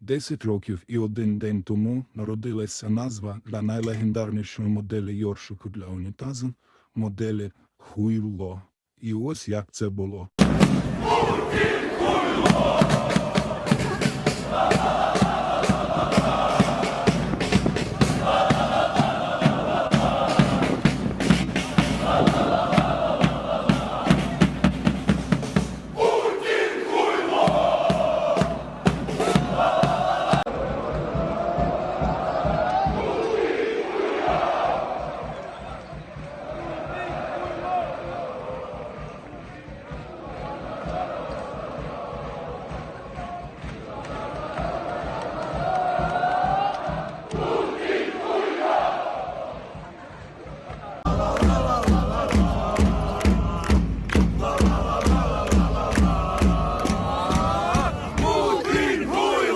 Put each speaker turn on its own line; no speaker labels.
Десять років і один день тому народилася назва для найлегендарнішої моделі Йоршику для унітазу – моделі Хуйло. І ось як це було.